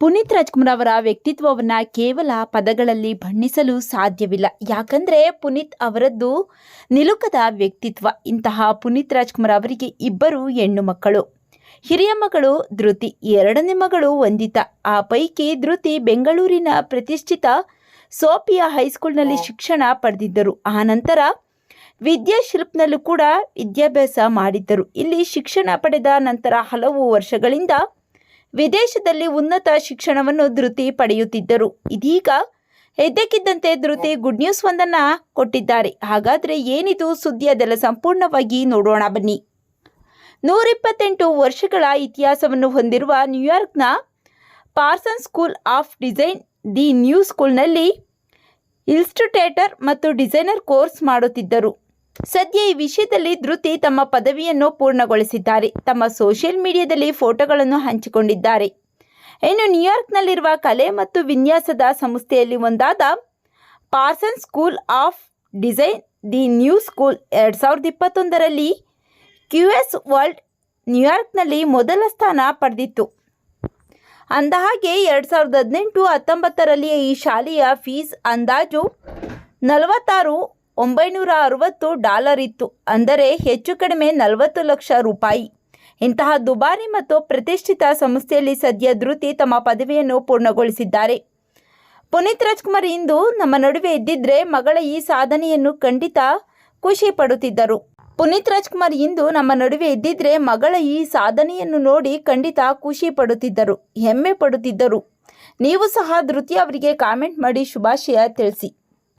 ಪುನೀತ್ ರಾಜ್ಕುಮಾರ್ ಅವರ ವ್ಯಕ್ತಿತ್ವವನ್ನು ಕೇವಲ ಪದಗಳಲ್ಲಿ ಬಣ್ಣಿಸಲು ಸಾಧ್ಯವಿಲ್ಲ. ಯಾಕಂದರೆ ಪುನೀತ್ ಅವರದ್ದು ನಿಲುಕದ ವ್ಯಕ್ತಿತ್ವ. ಇಂತಹ ಪುನೀತ್ ರಾಜ್ಕುಮಾರ್ ಅವರಿಗೆ ಇಬ್ಬರು ಹೆಣ್ಣು ಮಕ್ಕಳು. ಹಿರಿಯ ಮಗಳು ಧೃತಿ, ಎರಡನೇ ಮಗಳು ವಂದಿತ. ಆ ಪೈಕಿ ಧೃತಿ ಬೆಂಗಳೂರಿನ ಪ್ರತಿಷ್ಠಿತ ಸೋಪಿಯಾ ಹೈಸ್ಕೂಲ್ನಲ್ಲಿ ಶಿಕ್ಷಣ ಪಡೆದಿದ್ದರು. ಆ ನಂತರ ವಿದ್ಯಾಶಿಲ್ಪ್ನಲ್ಲೂ ಕೂಡ ವಿದ್ಯಾಭ್ಯಾಸ ಮಾಡಿದ್ದರು. ಇಲ್ಲಿ ಶಿಕ್ಷಣ ಪಡೆದ ನಂತರ ಹಲವು ವರ್ಷಗಳಿಂದ ವಿದೇಶದಲ್ಲಿ ಉನ್ನತ ಶಿಕ್ಷಣವನ್ನು ಧೃತಿ ಪಡೆಯುತ್ತಿದ್ದರು. ಇದೀಗ ಎದ್ದಕ್ಕಿದ್ದಂತೆ ಧೃತಿ ಗುಡ್ ನ್ಯೂಸ್ ಒಂದನ್ನ ಕೊಟ್ಟಿದ್ದಾರೆ. ಹಾಗಾದ್ರೆ ಏನಿದು? ಸುದ್ದಿ ಅದೆಲ್ಲ ಸಂಪೂರ್ಣವಾಗಿ ನೋಡೋಣ ಬನ್ನಿ. ನೂರಿಪ್ಪತ್ತೆಂಟು ವರ್ಷಗಳ ಇತಿಹಾಸವನ್ನು ಹೊಂದಿರುವ ನ್ಯೂಯಾರ್ಕ್ನ Parson school of design, the new ಸ್ಕೂಲ್ನಲ್ಲಿ ಇನ್ಸ್ಟಿಟ್ಯೂಟರ್ ಮತ್ತು ಡಿಸೈನರ್ ಕೋರ್ಸ್ ಮಾಡುತ್ತಿದ್ದರು. ಸದ್ಯ ಈ ವಿಷಯದಲ್ಲಿ ಧೃತಿ ತಮ್ಮ ಪದವಿಯನ್ನು ಪೂರ್ಣಗೊಳಿಸಿದ್ದಾರೆ. ತಮ್ಮ ಸೋಷಿಯಲ್ ಮೀಡಿಯಾದಲ್ಲಿ ಫೋಟೋಗಳನ್ನು ಹಂಚಿಕೊಂಡಿದ್ದಾರೆ. ಇನ್ನು ನ್ಯೂಯಾರ್ಕ್ನಲ್ಲಿರುವ ಕಲೆ ಮತ್ತು ವಿನ್ಯಾಸದ ಸಂಸ್ಥೆಯಲ್ಲಿ ಒಂದಾದ Parson school of design the new school ಎರಡು ಸಾವಿರದ ಇಪ್ಪತ್ತೊಂದರಲ್ಲಿ ಕ್ಯೂ ಎಸ್ ವರ್ಲ್ಡ್ ನ್ಯೂಯಾರ್ಕ್ನಲ್ಲಿ ಮೊದಲ ಸ್ಥಾನ ಪಡೆದಿತ್ತು. ಅಂದಹಾಗೆ ಎರಡು ಸಾವಿರದ ಹದಿನೆಂಟು ಹತ್ತೊಂಬತ್ತರಲ್ಲಿ ಈ ಶಾಲೆಯ ಫೀಸ್ ಅಂದಾಜು ನಲವತ್ತಾರು ಒಂಬೈನೂರ ಅರವತ್ತು ಡಾಲರ್ ಇತ್ತು. ಅಂದರೆ ಹೆಚ್ಚು ಕಡಿಮೆ ನಲವತ್ತು ಲಕ್ಷ ರೂಪಾಯಿ. ಇಂತಹ ದುಬಾರಿ ಮತ್ತು ಪ್ರತಿಷ್ಠಿತ ಸಂಸ್ಥೆಯಲ್ಲಿ ಸದ್ಯ ಧೃತಿ ತಮ್ಮ ಪದವಿಯನ್ನು ಪೂರ್ಣಗೊಳಿಸಿದ್ದಾರೆ. ಪುನೀತ್ ರಾಜ್ಕುಮಾರ್ ಇಂದು ನಮ್ಮ ನಡುವೆ ಇದ್ದಿದ್ರೆ ಮಗಳ ಈ ಸಾಧನೆಯನ್ನು ಖಂಡಿತ ಖುಷಿ ಪಡುತ್ತಿದ್ದರು. ಪುನೀತ್ ರಾಜ್ಕುಮಾರ್ ಇಂದು ನಮ್ಮ ನಡುವೆ ಇದ್ದಿದ್ರೆ ಮಗಳ ಈ ಸಾಧನೆಯನ್ನು ನೋಡಿ ಖಂಡಿತ ಖುಷಿ ಪಡುತ್ತಿದ್ದರು, ಹೆಮ್ಮೆ ಪಡುತ್ತಿದ್ದರು. ನೀವು ಸಹ ಧೃತಿ ಅವರಿಗೆ ಕಾಮೆಂಟ್ ಮಾಡಿ ಶುಭಾಶಯ ತಿಳಿಸಿ.